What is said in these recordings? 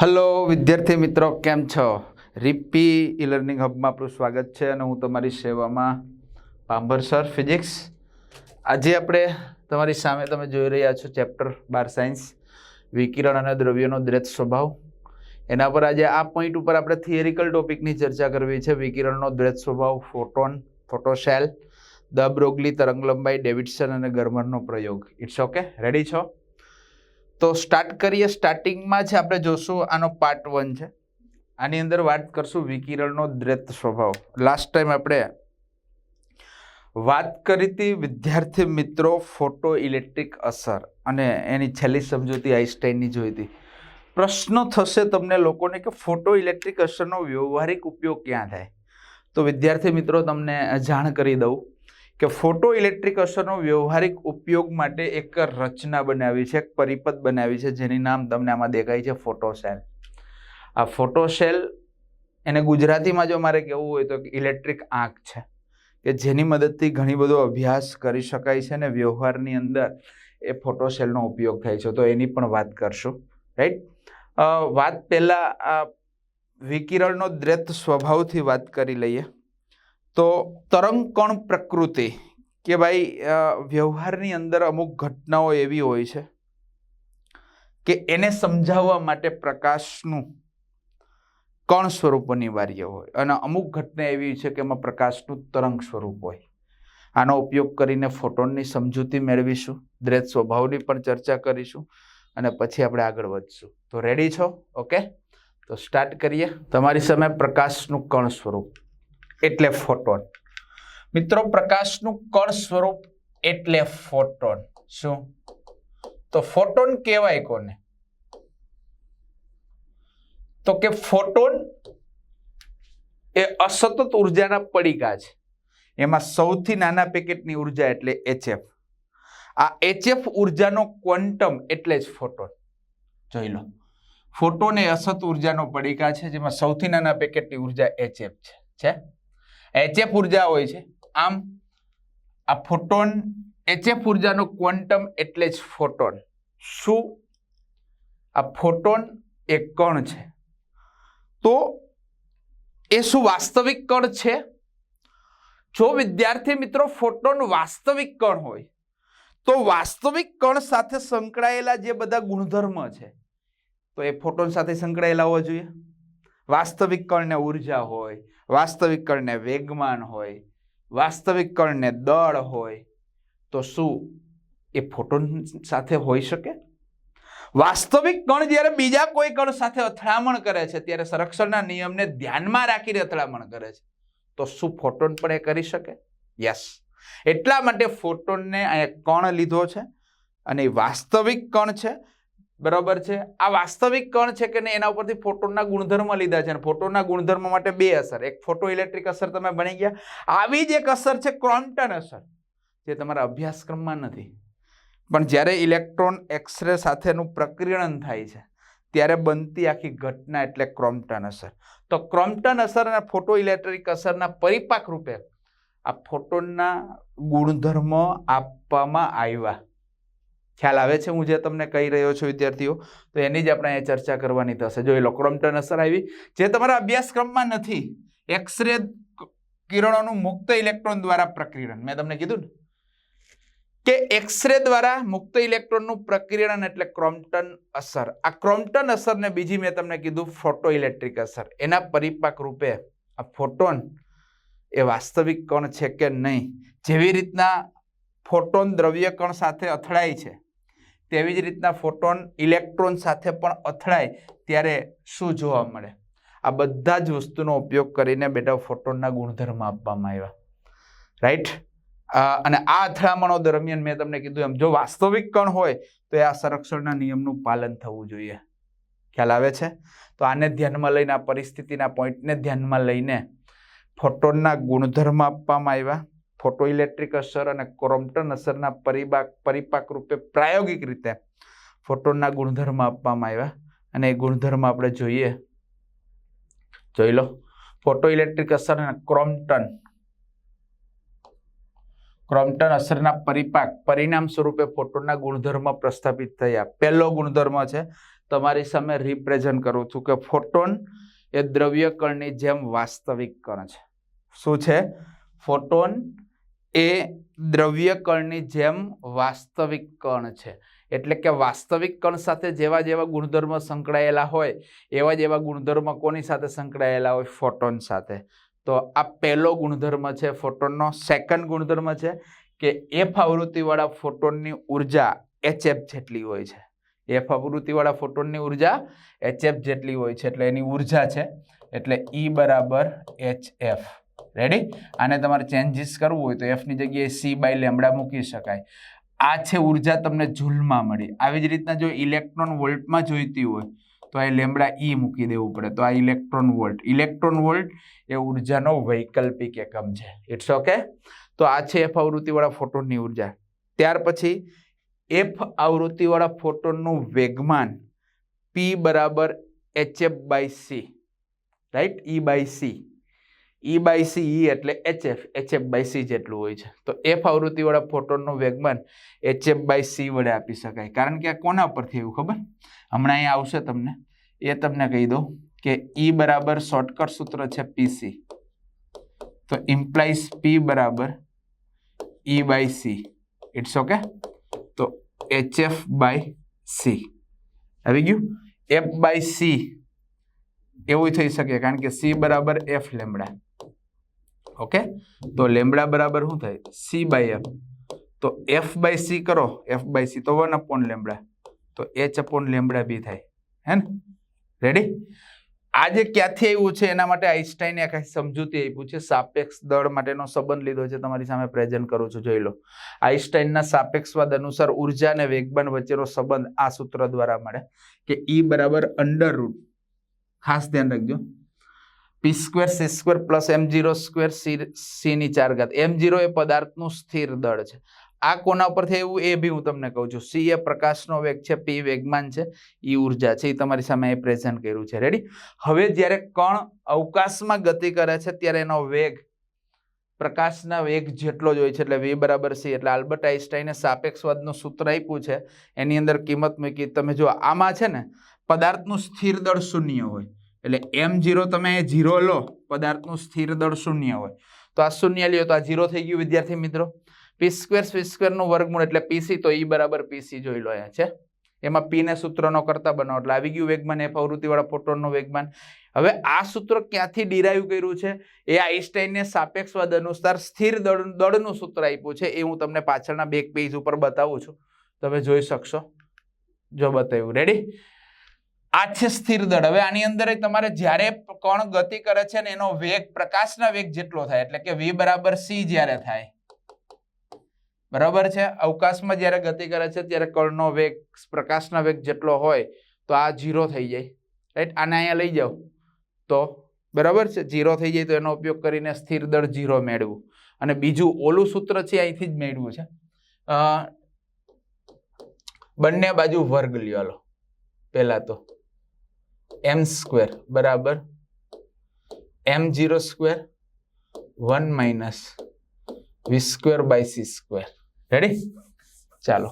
Hello વિદ્યાર્થી મિત્રો, કેમ છો? રિપી ઈ લર્નિંગ હબમાં આપણું સ્વાગત છે અને હું તમારી સેવામાં પાંભર સર ફિઝિક્સ આજે આપણે તમારી સામે તમે જોઈ રહ્યા છો ચેપ્ટર બાર સાયન્સ વિકિરણ અને દ્રવ્યનો દ્રેત સ્વભાવ. એના પર આજે આ પોઈન્ટ ઉપર આપણે થિયરિકલ ટોપિકની ચર્ચા કરવી છે, વિકિરણનો દ્રેત સ્વભાવ ફોટોન ફોટોસેલ દ બ્રોગલી તરંગલંબાઈ, ડેવિડસન અને ગરમરનો પ્રયોગ. ઇટ્સ ઓકે રેડી છો? તો સ્ટાર્ટ કરીએ. સ્ટાર્ટિંગમાં જ આપણે જોશું આનો પાર્ટ વન છે. આની અંદર વાત કરશું વિકિરણનો દ્રેત સ્વભાવ. લાસ્ટ ટાઈમ આપણે વાત કરી હતી વિદ્યાર્થી મિત્રો ફોટો ઇલેક્ટ્રિક અસર અને એની છેલ્લી સમજૂતી આઈન્સ્ટાઈનની જોઈ હતી. પ્રશ્ન થશે તમને લોકોને કે ફોટો ઇલેક્ટ્રિક અસરનો વ્યવહારિક ઉપયોગ ક્યાં થાય? તો વિદ્યાર્થી મિત્રો તમને જાણ કરી દઉં. કે ફોટો ઇલેક્ટ્રિક અસરનો વ્યવહારિક ઉપયોગ માટે એક રચના બનાવી છે, એક પરિપથ બનાવી છે, જેની નામ તમને આમાં દેખાય છે ફોટોસેલ. આ ફોટોસેલ એને ગુજરાતીમાં જો મારે કહેવું હોય તો ઇલેક્ટ્રિક આંખ છે, કે જેની મદદથી ઘણી બધો અભ્યાસ કરી શકાય છે અને વ્યવહારની અંદર એ ફોટોસેલનો ઉપયોગ થાય છે. તો એની પણ વાત કરશું રાઈટ વાત પહેલાં આ વિકિરણનો દ્રેત સ્વભાવથી વાત કરી લઈએ. તો તરંગ કણ પ્રકૃતિ કે ભાઈ વ્યવહારની અંદર અમુક ઘટનાઓ એવી હોય છે કે એને સમજાવવા માટે પ્રકાશનું કણ સ્વરૂપ અનિવાર્ય હોય અને અમુક ઘટના એવી છે કે એમાં પ્રકાશનું તરંગ સ્વરૂપ હોય. આનો ઉપયોગ કરીને ફોટોનની સમજૂતી મેળવીશું દ્રેત સ્વભાવની પણ ચર્ચા કરીશું અને પછી આપણે આગળ વધશું. તો રેડી છો? ઓકે તો સ્ટાર્ટ કરીએ. તમારી સામે પ્રકાશનું કણ સ્વરૂપ. એટલે ફોટોન મિત્રો, પ્રકાશનું કણ સ્વરૂપ એટલે ફોટોન શું? તો ફોટોન કહેવાય કોને? તો કે ફોટોન એ અસતત ઉર્જાના પડીકા છે. એમાં સૌથી નાના પેકેટની ઊર્જા એટલે એચએફ આ એચએફ ઉર્જાનો ક્વોન્ટમ એટલે જ ફોટોન જોઈ લો. ફોટોન એ અસત ઉર્જાનો પડીકા છે, જેમાં સૌથી નાના પેકેટની ઊર્જા એચએફ છે. છે? એચએફ ઊર્જા હોય છે. આમ આ ફોટોન એચએફ ઉર્જાનો ક્વોન્ટમ એટલે જ ફોટોન શું? આ ફોટોન એ કણ છે. તો એ શું વાસ્તવિક કણ છે? જો વિદ્યાર્થી મિત્રો ફોટોન વાસ્તવિક કણ હોય, તો વાસ્તવિક કણ સાથે સંકળાયેલા જે બધા ગુણધર્મ છે, તો એ ફોટોન સાથે સંકળાયેલા હોવા જોઈએ. વાસ્તવિક કણને ઊર્જા હોય, વાસ્તવિક કણને વેગમાન હોય, વાસ્તવિક કણને દળ હોય, તો શું એ ફોટોન સાથે હોઈ શકે? વાસ્તવિક કણ જ્યારે બીજા કોઈ કણ સાથે અથડામણ કરે છે, ત્યારે સંરક્ષણના નિયમને ધ્યાનમાં રાખીને અથડામણ કરે છે, તો શું ફોટોન પણ એ કરી શકે? યસ. એટલા માટે ફોટોનને અહીંયા કણ લીધો છે, અને વાસ્તવિક કણ છે બરાબર છે? આ વાસ્તવિક કણ છે કે નહીં, એના ઉપરથી ફોટોનના ગુણધર્મ લીધા છે અને ફોટોનના ગુણધર્મ માટે બે અસર. એક ફોટો ઇલેક્ટ્રિક અસર, તમે ભણી ગયા. આવી જ એક અસર છે ક્રોમ્પટન અસર, જે તમારા અભ્યાસક્રમમાં નથી. પણ જ્યારે ઇલેક્ટ્રોન એક્સરે સાથેનું પ્રકિરણન થાય છે, ત્યારે બનતી આખી ઘટના એટલે ક્રોમ્પટન અસર. તો ક્રોમ્પટન અસર અને ફોટો ઇલેક્ટ્રિક અસરના પરિપાક રૂપે આ ફોટોનના ગુણધર્મો આપવામાં આવ્યા. ખ્યાલ આવે છે હું જે તમને કહી રહ્યો છું વિદ્યાર્થીઓ, તો એની જ આપણે અહીંયા ચર્ચા કરવાની થશે. જો એ લો ક્રોમ્પટન અસર આવી, જે તમારા અભ્યાસક્રમમાં નથી એક્સરે કિરણોનું મુક્ત ઇલેક્ટ્રોન દ્વારા પ્રકિરણ મેં તમને કીધું ને? કે એક્સરે દ્વારા મુક્ત ઇલેક્ટ્રોનનું પ્રકિરણ એટલે ક્રોમ્પટન અસર. આ ક્રોમ્પટન અસરને બીજી મેં તમને કીધું ફોટો ઇલેક્ટ્રિક અસર. એના પરિપાક રૂપે આ ફોટોન એ વાસ્તવિક કણ છે કે નહીં? જેવી રીતના ફોટોન દ્રવ્ય કણ સાથે અથડાય છે. તેવી જ રીતના ફોટોન, ઇલેક્ટ્રોન સાથે પણ અથડાય ત્યારે શું જોવા મળે? આ બધા જ વસ્તુનો ઉપયોગ કરીને બેટા ફોટોનના ગુણધર્મ આપવામાં આવ્યા. રાઈટ અને આ અથડામણો દરમિયાન મેં તમને કીધું એમ, જો વાસ્તવિક કણ હોય, તો એ આ સંરક્ષણના નિયમનું પાલન થવું જોઈએ. ખ્યાલ આવે છે? તો આને ધ્યાનમાં લઈને, આ પરિસ્થિતિના પોઈન્ટને ધ્યાનમાં લઈને ફોટોનના ગુણધર્મ આપવામાં આવ્યા. ફોટો ઇલેક્ટ્રિક અસર અને ક્રોમ્પટન અસરના પરિપાક પરિપાક રૂપે પ્રાયોગિક રીતે ફોટોનના ગુણધર્મ આપવામાં આવ્યા. અને એ ગુણધર્મ આપણે જોઈએ. જોઈ લો. ફોટો ઇલેક્ટ્રિક અસર અને ક્રોમ્પટન ક્રોમ્પટન અસરના પરિપાક, પરિણામ સ્વરૂપે ફોટોના ગુણધર્મ પ્રસ્થાપિત થયા. પહેલો ગુણધર્મ છે, તમારી સામે રિપ્રેઝન્ટ કરું છું કે ફોટોન એ દ્રવ્ય કણની જેમ વાસ્તવિક કણ છે. શું છે? ફોટોન એ દ્રવ્ય કણની જેમ વાસ્તવિક કણ છે. એટલે કે વાસ્તવિક કણ સાથે જેવા જેવા ગુણધર્મ સંકળાયેલા હોય, એવા જેવા ગુણધર્મ કોની સાથે સંકળાયેલા હોય? ફોટોન સાથે. તો આ પહેલો ગુણધર્મ છે, ફોટોનનો સેકન્ડ ગુણધર્મ છે કે એફ આવૃત્તિવાળા ફોટોનની ઊર્જા એચએફ જેટલી હોય છે. એફ આવૃત્તિવાળા ફોટોનની ઊર્જા એચએફ જેટલી હોય છે, એટલે એની ઊર્જા છે, એટલે ઈ બરાબર એચ એફ રેડી આને તમારે ચેન્જીસ કરવું હોય તો એફની જગ્યાએ સી બાય લેમડા મૂકી શકાય. આ છે ઊર્જા તમને જૂલમાં મળી. આવી જ રીતના જો ઇલેક્ટ્રોન વોલ્ટમાં જોઈતી હોય, તો આ લેમડા ઈ મૂકી દેવું પડે. તો આ ઇલેક્ટ્રોન વોલ્ટ ઇલેક્ટ્રોન વોલ્ટ એ ઉર્જાનો વૈકલ્પિક એકમ છે. ઇટ્સ ઓકે તો આ છે એફ આવૃત્તિવાળા ફોટોનની ઊર્જા. ત્યાર પછી એફ આવૃત્તિવાળા ફોટોનનું વેગમાન પી બરાબર HF by C right E by C E by C E એટલે એચએફ એચએફ બાય સી જેટલું હોય છે. તો એફ આવૃત્તિવાળા ફોટોનનું વેગમાન એચએફ બાય સી વડે આપી શકાય. કારણ કે આ કોના પરથી એવું ખબર? હમણાં અહીંયા આવશે તમને. એ તમને કહી દઉં કે ઈ બરાબર શોર્ટકટ સૂત્ર છે પીસી તો ઇમ્પ્લાઇઝ પી બરાબર E by C it's okay તો એચએફ બાય સી આવી ગયું? એફ બાય સી એવું થઈ શકે. કારણ કે સી બરાબર એફ લેમડા ઓકે? તો લેમડા બરાબર શું થાય? સી બાય એફ તો એફ બાય સી કરો. એફ બાય સી તો વન અપોન લેમડા તો એચ અપોન લેમડા બી થાય. હે ને? રેડી આજે ક્યાંથી આવ્યું છે એના માટે આઈન્સ્ટાઈને એક સમજૂતી આપ્યું છે. સાપેક્ષ દળ માટેનો સંબંધ લીધો છે. તમારી સામે પ્રેઝન્ટ કરું છું. જોઈ લો. આઈન્સ્ટાઈનના સાપેક્ષવાદ અનુસાર ઊર્જા અને વેગબાન વચ્ચેનો સંબંધ આ સૂત્ર દ્વારા મળે. કે ઈ બરાબર અંડર રૂટ ખાસ ધ્યાન રાખજો. P square C square plus M zero square C સીની ચાર ઘાત. એમ જીરો એ પદાર્થનું સ્થિર દળ છે. આ કોના પરથી એવું એ બી હું તમને કહું છું. સી એ પ્રકાશનો વેગ છે પી વેગમાન છે એ ઊર્જા છે. એ તમારી સામે એ પ્રેઝન્ટ કર્યું છે. રેડી હવે જ્યારે કણ અવકાશમાં ગતિ કરે છે, ત્યારે એનો વેગ પ્રકાશના વેગ જેટલો જ હોય છે, એટલે વી બરાબર સી એટલે આલ્બર્ટ આઈન્સ્ટાઈને સાપેક્ષવાદનું સૂત્ર આપ્યું છે. એની અંદર કિંમત મૂકી. તમે જો આમાં છે ને, પદાર્થનું સ્થિર દળ શૂન્ય હોય. એટલે એમ જીરો તમે જીરો લો, પદાર્થનું સ્થિર દળ શૂન્ય હોય. તો આ શૂન્ય લ્યો, તો આ જીરો થઈ ગયું, વિદ્યાર્થી મિત્રો. પી સ્ક્વેર સ્વી સ્ક્વેરનું વર્ગમૂળ એટલે પીસી તો ઈ બરાબર પીસી જોઈ લો અહીંયા છે. એમાં પીને સૂત્રનો કરતા બનાવો, એટલે આવી ગયું વેગમાન, એ પ્રવૃત્તિવાળા ફોટોનનું વેગમાન. હવે આ સૂત્ર ક્યાંથી ડિરાઈવ કર્યું છે? એ આઈન્સ્ટાઈને સાપેક્ષવાદ અનુસાર સ્થિર દળ, દળનું સૂત્ર આપ્યું છે, એ હું તમને પાછળના બેક પેજ ઉપર બતાવું છું. તમે જોઈ શકશો. જો બતાવ્યું. રેડી આ છે સ્થિર દળ. હવે આની અંદર તમારે જ્યારે કણ ગતિ કરે છે ને એનો વેગ, પ્રકાશના વેગ જેટલો થાય, એટલે કે વી બરાબર સી જ્યારે થાય. બરાબર છે? અવકાશમાં જ્યારે ગતિ કરે છે, ત્યારે કણનો વેગ, પ્રકાશના વેગ જેટલો હોય, તો આ જીરો થઈ જાય. રાઈટ આને અહીંયા લઈ જાઓ. તો બરાબર છે? જીરો થઈ જાય તો એનો ઉપયોગ કરીને સ્થિર દળ જીરો મેળવું. અને બીજું ઓલું સૂત્ર છે અહીંથી જ મેળવું છે. બંને બાજુ વર્ગ લ્યો લો પહેલા તો. એમ સ્ક્વેર બરાબર? M zero square one minus V square by C square ready ચાલો.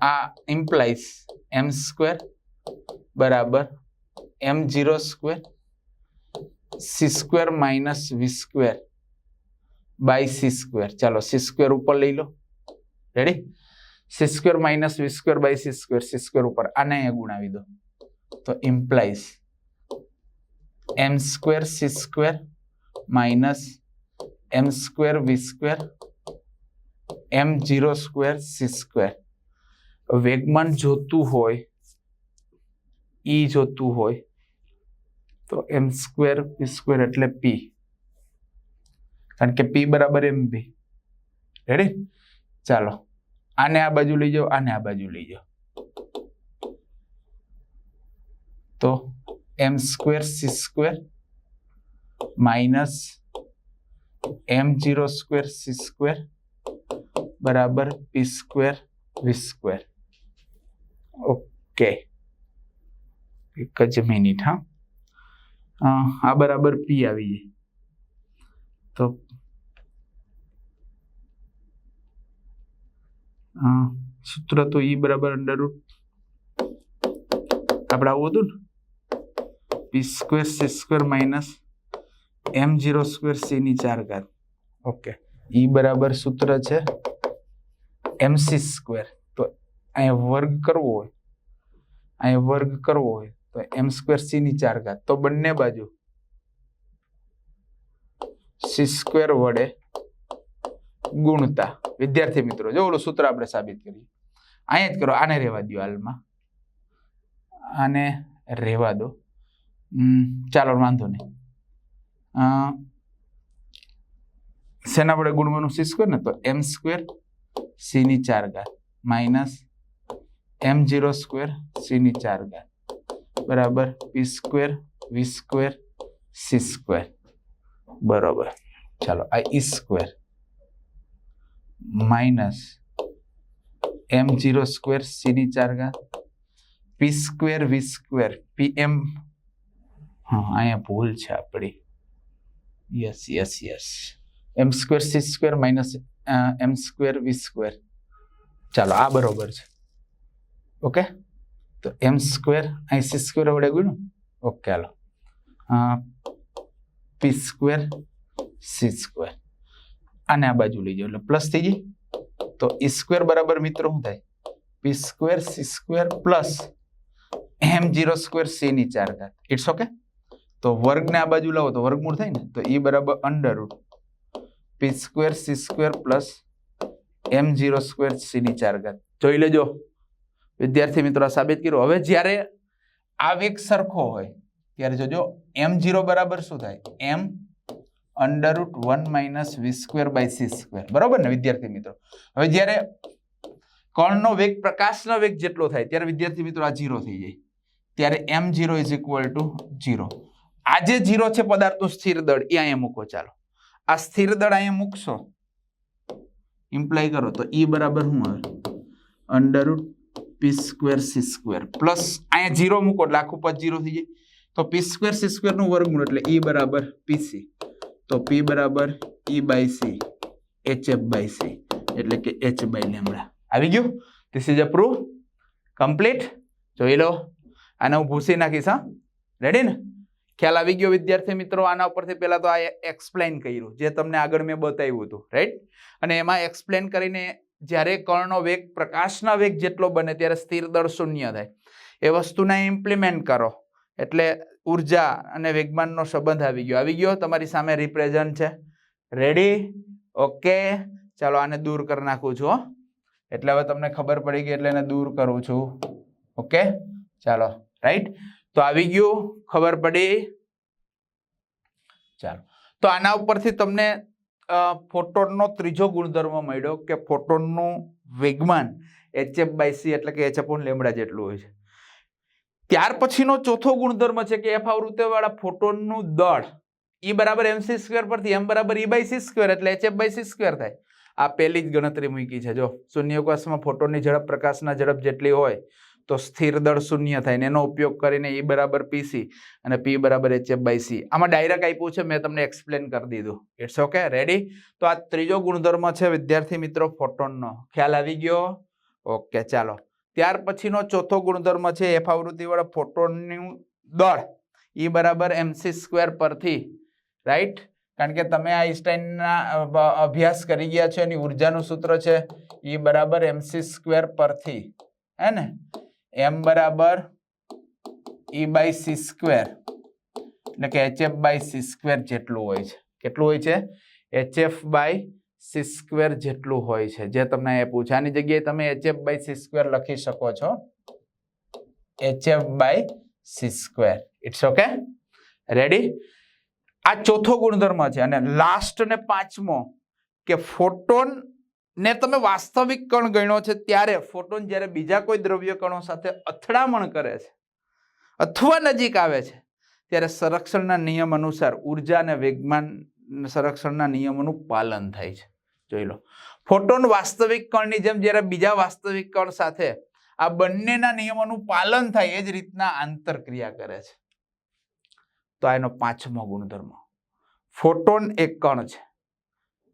આ ઇમ્પ્લાઇઝ એમ સ્ક્વેર બરાબર? M zero square C square minus V square by C square ચાલો સી સ્ક્વેર ઉપર લઈ લો. Ready C square minus V square by C square C square ઉપર. આને ગુણાવી દો. તો implies M square C square minus M square V square M zero square C square વેગમાન જોતું હોય ઈ જોતું હોય, તો એમ સ્ક્વેર પી સ્ક્વેર એટલે પી કારણ કે પી બરાબર એમ બી રેડી ચાલો. આને આ બાજુ લઈ જાઓ, આને આ બાજુ લઈ જાઓ. તો M square C square minus M zero square C square બરાબર P square V square. Okay. એક જ મિનિટ, હા. આ બરાબર પી આવી જાય. તો સૂત્ર તો ઈ બરાબર અંડર આપણે આવું હતું ને? P square C square minus M zero square C ની ચાર ઘાત. ઓકે ઈ બરાબર સૂત્ર છે એમ સી સ્ક્વેર તો અહીંયા વર્ગ કરવો હોય અહીંયા વર્ગ કરવો હોય તો એમ સ્ક્વેર સી ની ચાર ઘાત. તો બંને બાજુ સી સ્ક્વેર વડે ગુણતા. વિદ્યાર્થી મિત્રો જો ઓલું સૂત્ર આપણે સાબિત કરીએ. અહીંયા જ કરો આને રહેવા દો હાલમાં. આને રહેવા દો. ચાલો, વાંધો નહીં. શેના વડે ગુણવાનું સી સ્ક્વેર ને તો એમ સ્ક્વેર સીની ચાર ઘાત માઇનસ એમ જીરો સ્ક્વેર સીની ચાર ઘાત. બરાબર? P square, V square, C square. બરોબર. ચાલો, આ E square minus M zero square સીની ચાર ઘાત. પી સ્ક્વેર, વી સ્ક્વેર. પી એમ હા, અહીંયા ભૂલ છે આપણી. Yes yes yes M square C square minus M square V square ચાલો, આ બરોબર છે. ઓકે તો એમ સ્ક્વેર અહીં સી સ્ક્વેર વડે ગુણ્યું? ઓકે હાલો. પી સ્ક્વેર સી સ્ક્વેર આને આ બાજુ લઈ જાઓ. એટલે પ્લસ થઈ જાય તો ઈ સ્ક્વેર બરાબર મિત્રો શું થાય? P square C square plus M zero square C ની ચાર ઘાત. ઇટ્સ ઓકે તો વર્ગને આ બાજુ લાવો તો વર્ગમૂળ થાય ને? તો ઈ બરાબર under root P square C square plus M zero square C ની ચાર ઘાત જોઈ લેજો. વિદ્યાર્થી મિત્રો સાબિત કર્યું. હવે જ્યારે વેગ સરખો હોય, ત્યારે જોજો એમ જીરો બરાબર શું થાય? M under root one minus V square by C square બરોબર ને વિદ્યાર્થી મિત્રો? હવે જ્યારે કણનો વેગ પ્રકાશનો વેગ જેટલો થાય, ત્યારે વિદ્યાર્થી મિત્રો આ ઝીરો થઈ જાય. ત્યારે M zero is equal to zero આ જે જીરો છે પદાર્થનું સ્થિર દળ. એ અહીંયા મૂકો, ચાલો. આ સ્થિર દળ અહીંયા મૂકશો. ઇમ્પ્લાય કરો તો ઈ બરાબર શું આવે? Under P square C square plus અહીંયા જીરો મૂકો આખું પદ જીરો થઈ જાય. તો પી સ્ક્વેર સી સ્ક્વેરનું વર્ગમૂળ એટલે ઈ બરાબર પીસી તો પી બરાબર E by C H F by C એટલે કે એચ બાય લેમડા આવી ગયું? This is a proof complete જોઈ લો. આને હું ભૂસી નાખીશ, હા? રેડી ને? ખ્યાલ આવી ગયો વિદ્યાર્થી મિત્રો, આના ઉપરથી પહેલાં તો આ એક્સપ્લેન કર્યું, જે તમને આગળ મેં બતાવ્યું હતું રાઈટ અને એમાં એક્સપ્લેન કરીને જ્યારે કર્ણનો વેગ પ્રકાશના વેગ જેટલો બને ત્યારે સ્થિર દળ શૂન્ય થાય. એ વસ્તુને ઇમ્પ્લિમેન્ટ કરો, એટલે ઊર્જા અને વેગમાનનો સંબંધ આવી ગયો. આવી ગયો? તમારી સામે રિપ્રેઝન્ટ છે. રેડી ઓકે ચાલો આને દૂર કરી નાખું છું. એટલે હવે તમને ખબર પડી ગઈ એટલે એને દૂર કરું છું. ઓકે ચાલો રાઈટ તો આવી ગયું, ખબર પડી. ચાલો. તો આના ઉપરથી તમને ફોટોનનો ત્રીજો ગુણધર્મ મળ્યો કે ફોટોનનું વેગમાન એચએફ બાય સી એટલે કે એચ અપોન લેમડા જેટલું હોય છે. ત્યાર પછીનો ચોથો ગુણધર્મ છે કે એફ આવૃત્તિવાળા ફોટોનનું દળ. ઈ બરાબર એમસી સ્ક્વેર પરથી એમ બરાબર ઈ બાય સી સ્ક્વેર એટલે એચએફ બાય સી સ્ક્વેર થાય. આ પહેલી જ ગણતરી મૂકી છે. જો શૂન્યાવકાશમાં ફોટોનની ઝડપ, પ્રકાશના ઝડપ જેટલી હોય તો સ્થિર દળ શૂન્ય થાય ને એનો ઉપયોગ કરીને ઈ બરાબર પીસી અને પી બરાબર એચએફ બાય સી આમાં ડાયરેક્ટ આપ્યું છે, મેં તમને એક્સપ્લેન કરી દીધું. ઇટ્સ ઓકે રેડી તો આ ત્રીજો ગુણધર્મ છે, વિદ્યાર્થી મિત્રો ફોટોનનો ખ્યાલ આવી ગયો? ઓકે ચાલો. ત્યાર પછીનો ચોથો ગુણધર્મ છે એફ આવૃત્તિવાળા ફોટોનનું દળ. ઈ બરાબર એમસી સ્ક્વેર પરથી. રાઈટ કારણ કે તમે આઈન્સ્ટાઈનના અભ્યાસ કરી ગયા છો, એની ઉર્જાનું સૂત્ર છે ઈ બરાબર એમસી સ્ક્વેર પરથી. હે ને? એમ બરાબર ઈ બાય સી સ્ક્વેર. એટલે કે એચએફ બાય સી સ્ક્વેર જેટલું હોય છે. કેટલું હોય છે? એચએફ બાય સી સ્ક્વેર જેટલું હોય છે. જે તમને એ પૂછે. આની જગ્યાએ તમે એચએફ બાય સી સ્ક્વેર લખી શકો છો. HF by C square. It's okay ready આ ચોથો ગુણધર્મ છે. અને લાસ્ટ ને પાંચમો કે ફોટોન ને તમે વાસ્તવિક કણ ગણ્યો છે ત્યારે ફોટોન જ્યારે બીજા કોઈ દ્રવ્ય કણો સાથે અથડામણ કરે છે, અથવા નજીક આવે છે, ત્યારે સંરક્ષણના નિયમ અનુસાર ઊર્જા અને વેગમાન સંરક્ષણના નિયમોનું પાલન થાય છે. જોઈ લો. ફોટોન વાસ્તવિક કણની જેમ જ્યારે બીજા વાસ્તવિક કણ સાથે આ બંનેના નિયમોનું પાલન થાય, એ જ રીતના આંતરક્રિયા કરે છે. તો આ એનો પાંચમો ગુણધર્મ. ફોટોન એક કણ છે.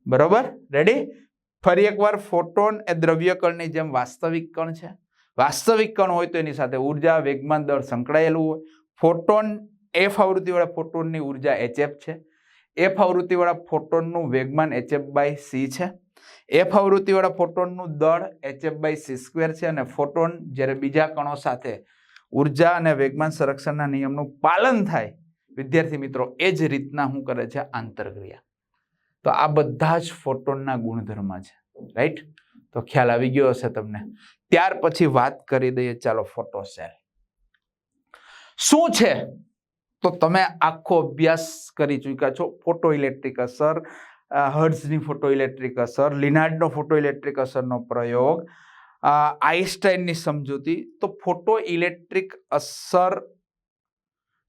બરોબર? રેડી ફરી એકવાર ફોટોન એ દ્રવ્ય કણની જેમ વાસ્તવિક કણ છે. વાસ્તવિક કણ હોય તો એની સાથે ઊર્જા, વેગમાન દળ સંકળાયેલું હોય. ફોટોન એફ આવૃત્તિવાળા ફોટોનની ઊર્જા એચએફ છે. એફ આવૃત્તિવાળા ફોટોનનું વેગમાન એચએફ બાય સી છે. એફ આવૃત્તિવાળા ફોટોનનું દળ એચએફ બાય સી સ્ક્વેર છે અને ફોટોન જ્યારે બીજા કણો સાથે ઊર્જા અને વેગમાન સંરક્ષણના નિયમનું પાલન થાય, વિદ્યાર્થી મિત્રો, એ જ રીતના શું કરે છે? આંતરક્રિયા. તો આ બધા જ ફોટોનના ગુણધર્મ છે રાઈટ તો ખ્યાલ આવી ગયો હશે તમને. ત્યાર પછી વાત કરી દઈએ, ચાલો ફોટો સેલ શું છે? તો તમે આખો અભ્યાસ કરી ચૂક્યા છો. ફોટો ઇલેક્ટ્રિક અસર હર્ઝની ફોટો ઇલેક્ટ્રિક અસર, લિનાર્ડનો ફોટો ઇલેક્ટ્રિક અસરનો પ્રયોગ આઈન્સ્ટાઈનની સમજૂતી. તો ફોટો ઇલેક્ટ્રિક અસર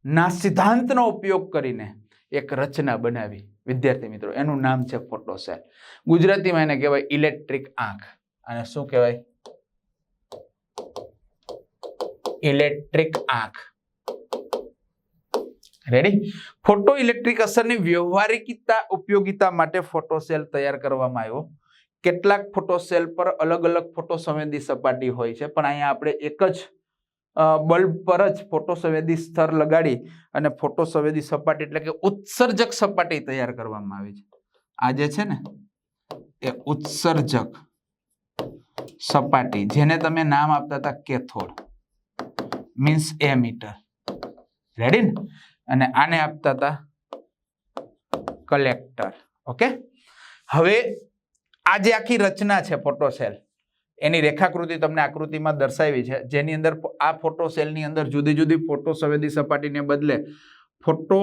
ના સિદ્ધાંતનો ઉપયોગ કરીને એક રચના બનાવી. વિદ્યાર્થી મિત્રો, એનું નામ છે ફોટોસેલ ગુજરાતીમાં એને કહેવાય ઇલેક્ટ્રિક આંખ. અને શું કહેવાય? ઇલેક્ટ્રિક આંખ. રેડી ફોટો ઇલેક્ટ્રિક અસરની વ્યવહારિકતા, ઉપયોગિતા માટે ફોટો સેલ તૈયાર કરવામાં આવ્યો. કેટલાક ફોટો સેલ પર અલગ અલગ ફોટો સંવેદી સપાટી હોય છે. પણ અહીંયા આપણે એક જ બલ્બ પર જ ફોટોસંવેદી સ્તર લગાડી અને ફોટોસંવેદી સપાટી એટલે કે ઉત્સર્જક સપાટી તૈયાર કરવામાં આવી છે. આ જે છે ને, એ ઉત્સર્જક સપાટી, જેને તમે નામ આપતા હતા કેથોડ મીન્સ એમીટર રેડી ને? અને આને આપતા હતા કલેક્ટર ઓકે હવે આ જે આખી રચના છે ફોટો સેલ એની રેખાકૃતિ તમને આકૃતિમાં દર્શાવી છે. જેની અંદર આ ફોટો સેલની અંદર જુદી જુદી ફોટો સંવેદી સપાટીને બદલે ફોટો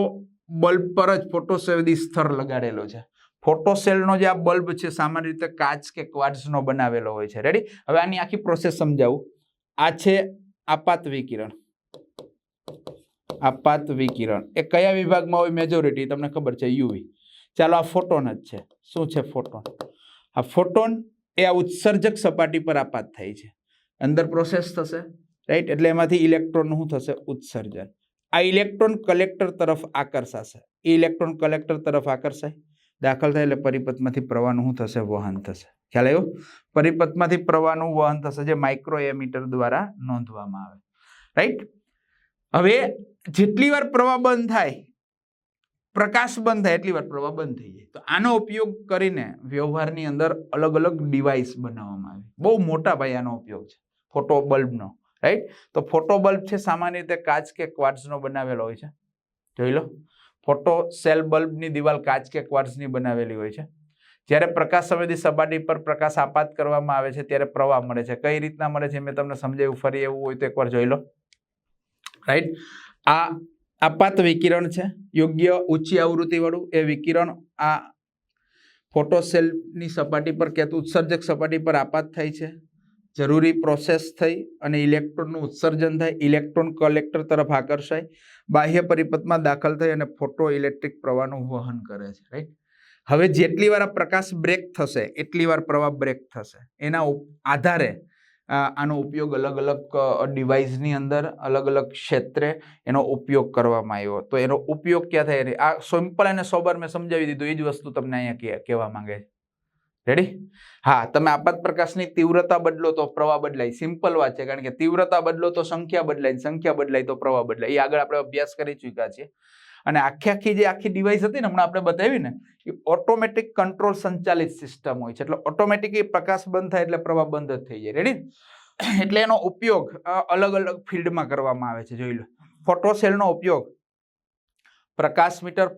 બલ્બ પર જ ફોટો સંવેદી સ્તર લગાડેલો છે. ફોટો સેલનો જે આ બલ્બ છે સામાન્ય રીતે કાચ કે ક્વાડ્સનો બનાવેલો હોય છે. રેડી હવે આની આખી પ્રોસેસ સમજાવું. આ છે આપાત વિકિરણ. આપાત વિકિરણ. એ કયા વિભાગમાં હોય મેજોરિટી તમને ખબર છે યુવી ચાલો, આ ફોટોન જ છે. શું છે ફોટોન આ ફોટોન એ આ ઉત્સર્જક સપાટી પર આપાત થાય છે. અંદર પ્રોસેસ થશે રાઈટ એટલે એમાંથી ઇલેક્ટ્રોન શું થશે? ઉત્સર્જન. આ ઇલેક્ટ્રોન કલેક્ટર તરફ આકર્ષાશે. એ ઇલેક્ટ્રોન કલેક્ટર તરફ આકર્ષાય. દાખલ થાય એટલે પરિપથમાંથી પ્રવાહનું શું થશે? વહન થશે. ખ્યાલ આવ્યો? પરિપથમાંથી પ્રવાહનું વહન થશે, જે માઇક્રો એમીટર દ્વારા નોંધવામાં આવે. રાઈટ હવે જેટલી વાર પ્રવાહ બંધ થાય પ્રકાશ બંધ થાય, એટલી વાર પ્રવાહ બંધ થઈ જાય. તો આનો ઉપયોગ કરીને વ્યવહારની અંદર અલગ અલગ ડિવાઇસ બનાવવામાં આવે. બહુ મોટા ભાઈ આનો ઉપયોગ છે. ફોટો બલ્બનો રાઈટ તો ફોટો બલ્બ છે, સામાન્ય રીતે કાચ કે ક્વાર્ટ્સનો બનાવેલો હોય છે. જોઈ લો. ફોટો સેલ બલ્બની દિવાલ કાચ કે ક્વાર્ટ્સની બનાવેલી હોય છે. જ્યારે પ્રકાશ સંવેદી સપાટી પર પ્રકાશ આપાત કરવામાં આવે છે, ત્યારે પ્રવાહ મળે છે. કઈ રીતના મળે છે મેં તમને સમજાવ્યું. ફરી એવું હોય તો એકવાર જોઈ લો. રાઈટ આ આપાત વિકિરણ છે. યોગ્ય ઊંચી આવૃત્તિવાળું એ વિકિરણ આ ફોટોસેલની સપાટી પર કે ઉત્સર્જક સપાટી પર આપાત થાય છે. જરૂરી પ્રોસેસ થઈ અને ઇલેક્ટ્રોનનું ઉત્સર્જન થાય. ઇલેક્ટ્રોન કલેક્ટર તરફ આકર્ષાય. બાહ્ય પરિપથમાં દાખલ થઈ અને ફોટો ઇલેક્ટ્રિક પ્રવાહનું વહન કરે છે. રાઈટ હવે જેટલી વાર આ પ્રકાશ બ્રેક થશે, એટલી વાર પ્રવાહ બ્રેક થશે. એના આધારે આનો ઉપયોગ અલગ અલગ ડિવાઇસની અંદર અલગ અલગ ક્ષેત્રે એનો ઉપયોગ કરવામાં આવ્યો. તો એનો ઉપયોગ ક્યાં થાય? આ સિમ્પલ અને સોબર મેં સમજાવી દીધું. એ જ વસ્તુ તમને અહીંયા કહેવા માંગે છે. રેડી હા, તમે આપાત પ્રકાશની તીવ્રતા બદલો તો પ્રવાહ બદલાય. સિમ્પલ વાત છે, કારણ કે તીવ્રતા બદલો તો સંખ્યા બદલાય સંખ્યા બદલાય તો પ્રવાહ બદલાય. એ આગળ આપણે અભ્યાસ કરી ચૂક્યા છીએ. અને આખી આખી જે આખી ડિવાઇસ હતી ને હમણાં આપણે બતાવી ને, એ ઓટોમેટિક કંટ્રોલ સંચાલિત સિસ્ટમ હોય છે. એટલે ઓટોમેટિક પ્રકાશ બંધ થાય એટલે પ્રવાહ બંધ જ થઈ જાય. રેડી એટલે એનો ઉપયોગ અલગ અલગ ફિલ્ડમાં કરવામાં આવે છે. જોઈ લો. ફોટો સેલનો ઉપયોગ પ્રકાશ મીટર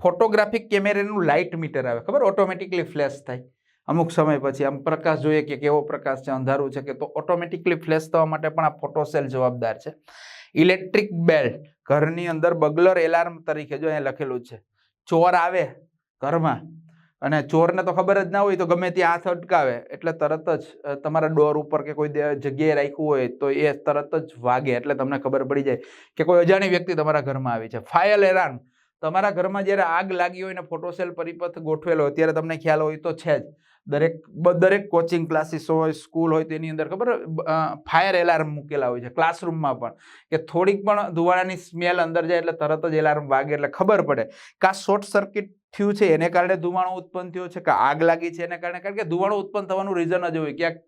ફોટોગ્રાફિક કેમેરાનું લાઇટ મીટર આવે. ખબર? ઓટોમેટિકલી ફ્લેશ થાય. અમુક સમય પછી આમ પ્રકાશ જોઈએ કે કેવો પ્રકાશ છે, અંધારું છે કે તો ઓટોમેટિકલી ફ્લેશ થવા માટે પણ આ ફોટોસેલ જવાબદાર છે. ઇલેક્ટ્રિક બેલ ઘરની અંદર બગલર એલાર્મ તરીકે જો અહીંયા લખેલું છે. ચોર આવે ઘરમાં અને ચોરને તો ખબર જ ના હોય તો ગમે ત્યાં હાથ અટકાવે. એટલે તરત જ તમારા ડોર ઉપર કે કોઈ જગ્યાએ રાખ્યું હોય તો એ તરત જ વાગે. એટલે તમને ખબર પડી જાય કે કોઈ અજાણી વ્યક્તિ તમારા ઘરમાં આવી છે. ફાયર એલાર્મ તમારા ઘરમાં જ્યારે આગ લાગી હોય ને ફોટોસેલ પરિપથ ગોઠવેલો હોય, ત્યારે તમને ખ્યાલ હોય તો છે જ. દરેક દરેક કોચિંગ ક્લાસીસ હોય સ્કૂલ હોય, તેની અંદર ખબર ફાયર એલાર્મ મૂકેલા હોય છે ક્લાસરૂમમાં પણ. કે થોડીક પણ ધુવાળાની સ્મેલ અંદર જાય એટલે તરત જ એલાર્મ વાગે એટલે ખબર પડે. કે આ શોર્ટ સર્કિટ થયું છે, એને કારણે ધુમાડો ઉત્પન્ન થયો છે, કે આગ લાગી છે, એને કારણે? કારણ કે ધુમાડો ઉત્પન્ન થવાનું રીઝન જ હોય, ક્યાંક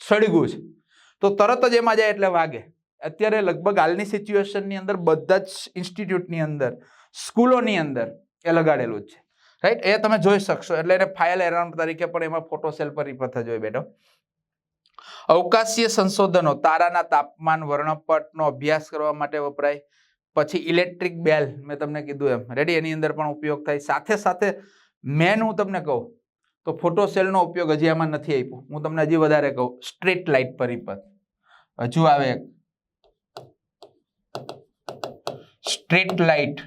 સળગ્યું છે. તો તરત જ એમાં જાય એટલે વાગે. અત્યારે લગભગ હાલની સિચ્યુએશનની અંદર બધા જ ઇન્સ્ટિટ્યૂટની અંદર, સ્કૂલોની અંદર એ લગાડેલું જ છે. રાઈટ એ તમે જોઈ શકશો. એટલે એને ફાઇલ એરાઉન્ડ તરીકે પણ એમાં ફોટો સેલ પરિપથ જ હોય બેટો અવકાશીય સંશોધનો, તારાના તાપમાન, વર્ણપટનો અભ્યાસ કરવા માટે વપરાય. પછી ઇલેક્ટ્રિક બેલ મેં તમને કીધું એમ. રેડી એની અંદર પણ ઉપયોગ થાય. સાથે સાથે મેન હું તમને કહું, તો ફોટો સેલનો ઉપયોગ હજી આમાં નથી આપ્યો. હું તમને હજી વધારે કહું સ્ટ્રીટ લાઇટ પરિપથ હજુ આવે સ્ટ્રીટ લાઇટ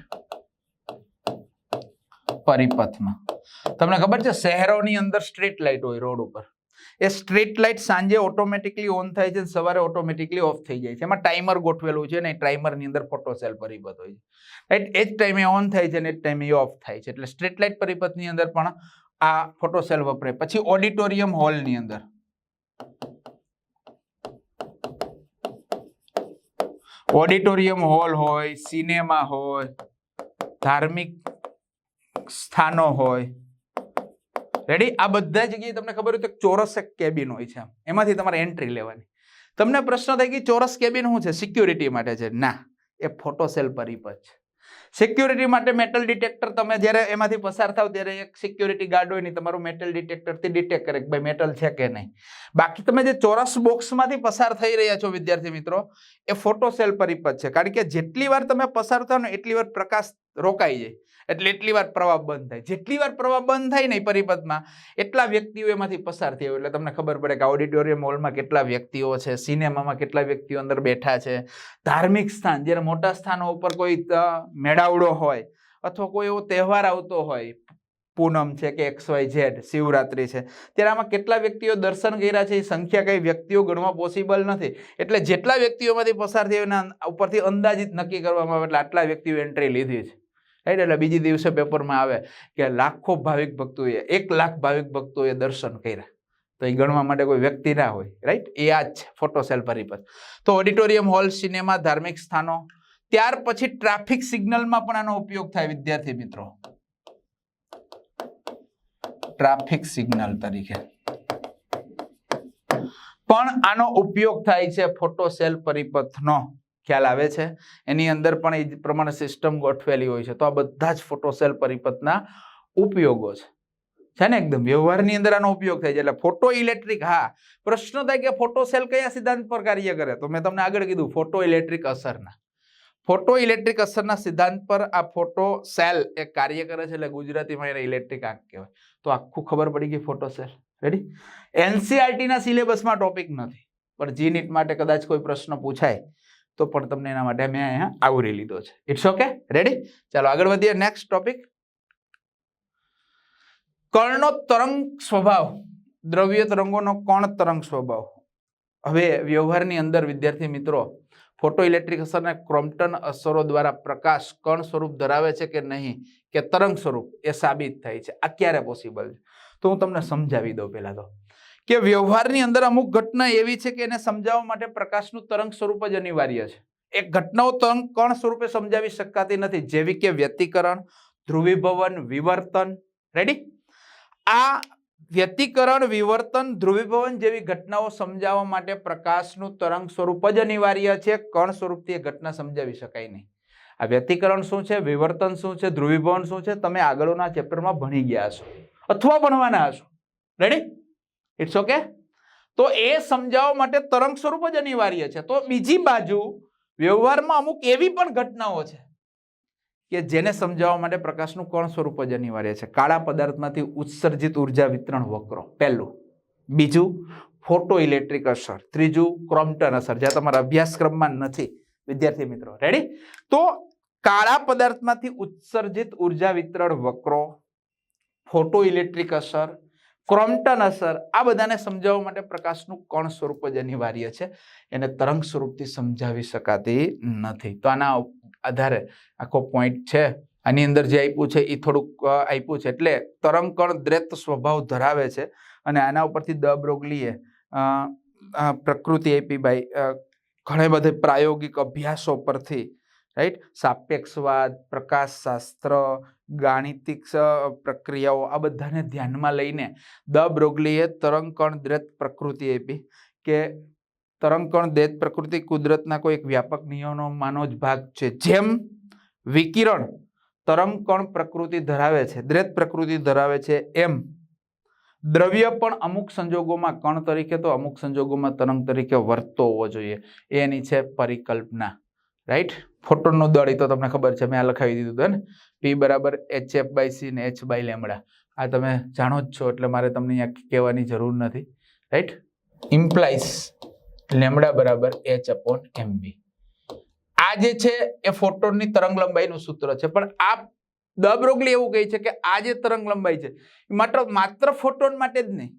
પરિપથમાં. તમને ખબર છે, શહેરોની અંદર સ્ટ્રીટ લાઇટ હોય રોડ ઉપર. એ સ્ટ્રીટ લાઇટ સાંજે ઓટોમેટિકલી ઓન થાય છે સવારે ઓટોમેટિકલી ઓફ થઈ જાય છે. એમાં ટાઈમર ગોઠવેલું છે ને એ ટાઈમરની અંદર ફોટોસેલ પરિપથ હોય છે. રાઈટ એ જ ટાઈમે ઓન થાય છે ને એ જ ટાઈમે ઓફ થાય છે. એટલે સ્ટ્રીટ લાઇટ પરિપથની અંદર પણ આ ફોટોસેલ વપરાય. પછી ઓડિટોરિયમ હોલની અંદર. ઓડિટોરિયમ હોલ હોય સિનેમા હોય, ધાર્મિક સ્થાનો હોય. રેડી આ બધા જગ્યાએ તમને ખબર હોય તો ચોરસ એક કેબિન હોય છે એમાંથી તમારે એન્ટ્રી લેવાની. તમને પ્રશ્ન થાય કે ચોરસ કેબિન શું છે? સિક્યુરિટી માટે છે. ના. એ ફોટોસેલ પરિપથ છે. સિક્યુરિટી માટે મેટલ ડિટેક્ટર તમે જ્યારે એમાંથી પસાર થાવ ત્યારે એક સિક્યુરિટી ગાર્ડ હોય ને તમારું મેટલ ડિટેક્ટરથી ડિટેક્ટ કરે કે ભાઈ મેટલ છે કે નહીં. બાકી તમે જે ચોરસ બોક્સમાંથી પસાર થઈ રહ્યા છો વિદ્યાર્થી મિત્રો, એ ફોટોસેલ પરિપથ છે. કારણ કે જેટલી વાર તમે પસાર થાવ ને એટલી વાર પ્રકાશ રોકાઈ જાય. એટલે એટલી વાર પ્રવાહ બંધ થાય. જેટલી વાર પ્રવાહ બંધ થાય ને એ પરિપથમાં, એટલા વ્યક્તિઓ એમાંથી પસાર થયા એટલે તમને ખબર પડે કે ઓડિટોરિયમ હોલમાં કેટલા વ્યક્તિઓ છે સિનેમામાં કેટલા વ્યક્તિઓ અંદર બેઠા છે. ધાર્મિક સ્થાન, જ્યારે મોટા સ્થાનો ઉપર કોઈ મેળાવડો હોય અથવા કોઈ એવો તહેવાર આવતો હોય, પૂનમ છે કે એક્સ વાય ઝેડ, શિવરાત્રી છે, ત્યારે આમાં કેટલા વ્યક્તિઓ દર્શન કર્યા છે એ સંખ્યા કઈ વ્યક્તિઓ ગણવા પોસિબલ નથી. એટલે જેટલા વ્યક્તિઓમાંથી પસાર થયા એના ઉપરથી અંદાજિત નક્કી કરવામાં આવે એટલે આટલા વ્યક્તિઓ એન્ટ્રી લીધી છે. રાઈટ એટલે બીજી દિવસે પેપરમાં આવે કે લાખો ભાવિક ભક્તોએ, એક લાખ ભાવિક ભક્તોએ દર્શન કર્યા. તો એ ગણવા માટે કોઈ વ્યક્તિ ના હોય રાઈટ એ આ જ છે ફોટો સેલ પરિપથ તો ઓડિટોરિયમ હોલ સિનેમા ધાર્મિક સ્થાનો, ત્યાર પછી ટ્રાફિક સિગ્નલમાં પણ આનો ઉપયોગ થાય, વિદ્યાર્થી મિત્રો. ટ્રાફિક સિગ્નલ તરીકે. પણ આનો ઉપયોગ થાય છે ફોટો સેલ પરિપથનો. ખ્યાલ આવે છે. એની અંદર પણ એ પ્રમાણે સિસ્ટમ ગોઠવેલી હોય છે. તો આ બધા જ ફોટોસેલ પરિપથના ઉપયોગો છે. છે ને એકદમ? વ્યવહારની અંદર આનો ઉપયોગ થાય છે. એટલે ફોટો ઇલેક્ટ્રિક હા. પ્રશ્ન થાય કે ફોટો સેલ કયા સિદ્ધાંત પર કાર્ય કરે? તો મેં તમને આગળ કીધું ફોટો ઇલેક્ટ્રિક અસરના. ફોટો ઇલેક્ટ્રિક અસરના સિદ્ધાંત પર આ ફોટો સેલ એ કાર્ય કરે છે. એટલે ગુજરાતીમાં એને ઇલેક્ટ્રિક આંક કહેવાય. તો આખું ખબર પડી ગઈ ફોટો સેલ રેડી એનસીઆરટીના સિલેબસમાં ટોપિક નથી. પણ જી નીટ માટે કદાચ કોઈ પ્રશ્ન પૂછાય. તો પણ તમને એના માટે મેં અહીંયા આવરી લીધો છે. ઇટ્સ ઓકે રેડી ચાલો, આગળ વધીએ. નેક્સ્ટ ટોપિક કર્ણનો તરંગ સ્વભાવ. દ્રવ્ય તરંગોનો કોણ તરંગ સ્વભાવ. હવે વ્યવહારની અંદર, વિદ્યાર્થી મિત્રો ફોટો ઇલેક્ટ્રિક અસર અને ક્રોમ્પટન અસરો દ્વારા પ્રકાશ કણ સ્વરૂપ ધરાવે છે કે નહીં? કે તરંગ સ્વરૂપ? એ સાબિત થાય છે. આ ક્યારે પોસિબલ છે? તો હું તમને સમજાવી દઉં પહેલાં તો. કે વ્યવહારની અંદર અમુક ઘટના એવી છે કે એને સમજાવવા માટે પ્રકાશનું તરંગ સ્વરૂપ જ અનિવાર્ય છે. એક ઘટનાઓ તરંગ કણ સ્વરૂપે સમજાવી શકાતી નથી? જેવી કે વ્યતિકરણ, ધ્રુવીભવન, વિવર્તન. રેડી આ વ્યતિકરણ, વિવર્તન, ધ્રુવીભવન જેવી ઘટનાઓ સમજાવવા માટે પ્રકાશનું તરંગ સ્વરૂપ જ અનિવાર્ય છે. કણ સ્વરૂપથી એ ઘટના સમજાવી શકાય નહીં? આ વ્યતિકરણ શું છે? વિવર્તન શું છે? ધ્રુવીભવન શું છે? તમે આગળના ચેપ્ટરમાં ભણી ગયા છો અથવા ભણવાના હશો. રેડી ઇટ્સ ઓકે તો એ સમજાવવા માટે તરંગ સ્વરૂપ જ અનિવાર્ય છે. તો બીજી બાજુ વ્યવહારમાં અમુક એવી પણ ઘટનાઓ છે કે જેને સમજાવવા માટે પ્રકાશનું કોણ સ્વરૂપ જ અનિવાર્ય છે. કાળા પદાર્થમાંથી ઉત્સર્જિત ઊર્જા વિતરણ વક્રો, પહેલું. બીજું ફોટો ઇલેક્ટ્રિક અસર. ત્રીજું ક્રોમ્પટન અસર, જે તમારા અભ્યાસક્રમમાં નથી. વિદ્યાર્થી મિત્રો રેડી તો કાળા પદાર્થમાંથી ઉત્સર્જિત ઊર્જા વિતરણ વક્રો ફોટો ઇલેક્ટ્રિક અસર ક્રોમ્પટન અસર આ બધાને સમજાવવા માટે પ્રકાશનું કણ સ્વરૂપ જ અનિવાર્ય છે. એને તરંગ સ્વરૂપથી સમજાવી શકાતી નથી. તો આના આધારે આખો પોઈન્ટ છે. આની અંદર જે આપ્યું છે એ થોડુંક આપ્યું છે. એટલે તરંગ કણ દ્રેત સ્વભાવ ધરાવે છે. અને આના ઉપરથી દ બ્રોગલીએ અ, અ, પ્રકૃતિ આપી અ, ઘણે બધે પ્રાયોગિક અભ્યાસો પરથી રાઈટ? સાપેક્ષવાદ પ્રકાશશાસ્ત્ર ગાણિતિક પ્રક્રિયાઓ આ બધાને ધ્યાનમાં લઈને દ બ્રોગલીએ તરંગકણ દ્રેત પ્રકૃતિ આપી કે તરંગકણ દ્રેત પ્રકૃતિ કુદરતના કોઈ એક વ્યાપક નિયમોમાંનો જ ભાગ છે. જેમ વિકિરણ તરંગકણ પ્રકૃતિ ધરાવે છે, દ્રેત પ્રકૃતિ ધરાવે છે એમ. દ્રવ્ય પણ અમુક સંજોગોમાં કણ તરીકે તો અમુક સંજોગોમાં તરંગ તરીકે વર્તતો હોવો જોઈએ. એની છે પરિકલ્પના. રાઈટ ફોટોનનું દળ એ તો તમને ખબર છે, મેં આ લખાવી દીધું હતું ને? પી બરાબર એચ એફ બાય સી ને એચ બાય લેમડા આ તમે જાણો જ છો, એટલે મારે તમને અહીંયા કહેવાની જરૂર નથી. રાઈટ ઇમ્પ્લાઇઝ લેમડા બરાબર એચ અપોન એમ બી આ જે છે, એ ફોટોનની તરંગ લંબાઈનું સૂત્ર છે, પણ આ દબરોગલી એવું કહે છે કે આ જે તરંગ લંબાઈ છે માત્ર માત્ર ફોટોન માટે જ નહીં.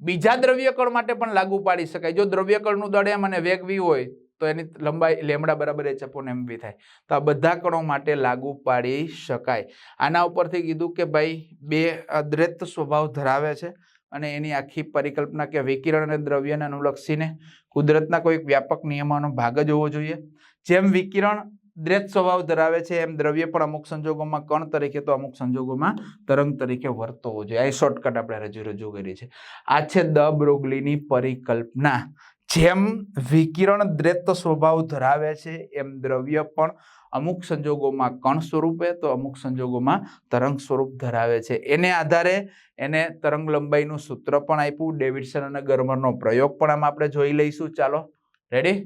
બીજા દ્રવ્યકણ માટે પણ લાગુ પાડી શકાય. જો દ્રવ્યકણનું દળ એમ અને વેગ વી હોય તો એની લંબાઈ લેમડા બરાબર એચ અપોન બી થાય. તો આ બધા કણો માટે લાગુ પાડી શકાય. આના ઉપરથી કીધું કે ભાઈ, બે અદ્રૈત સ્વભાવ ધરાવે છે અને એની આખી પરિકલ્પના કે વિકિરણ અને દ્રવ્યને અનુલક્ષીને કુદરતના કોઈક વ્યાપક નિયમોનો ભાગ જ હોવો જોઈએ. જેમ વિકિરણ દ્રેત સ્વભાવ ધરાવે છે, એમ દ્રવ્ય પણ અમુક સંજોગોમાં કણ તરીકે તો અમુક સંજોગોમાં તરંગ તરીકે વર્તવો જોઈએ. આ શોર્ટકટ આપણે રજૂ રજૂ કરી છે. આ છે દ બ્રોગલીની પરિકલ્પના. જેમ વિકિરણ દ્રેત સ્વભાવ ધરાવે છે, એમ દ્રવ્ય પણ અમુક સંજોગોમાં કણ સ્વરૂપે તો અમુક સંજોગોમાં તરંગ સ્વરૂપ ધરાવે છે. એને આધારે એને તરંગ લંબાઈનું સૂત્ર પણ આપ્યું. ડેવિડસન અને ગર્મરનો પ્રયોગ પણ આમ આપણે જોઈ લઈશું. ચાલો રેડી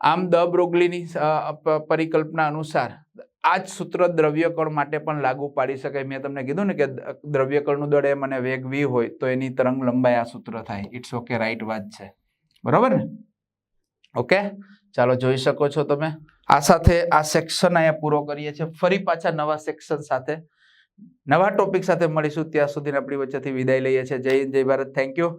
આમ દ બ્રોગલીની પરિકલ્પના અનુસાર આ જ સૂત્ર દ્રવ્યકણ માટે પણ લાગુ પાડી શકાય. મેં તમને કીધું ને કે દ્રવ્યકણનું દળ એમ અને વેગ વી હોય તો એની તરંગ લંબાઈ આ સૂત્ર થાય. ઇટ્સ ઓકે રાઈટ વાત છે. બરાબર ને? ઓકે ચાલો જોઈ શકો છો તમે. આ સાથે આ સેક્શન અહીંયા પૂરો કરીએ છીએ. ફરી પાછા નવા સેક્શન સાથે. નવા ટોપિક સાથે મળીશું. ત્યાં સુધી આપણી વચ્ચેથી વિદાય લઈએ છીએ. જય હિન્દ, જય ભારત. Thank you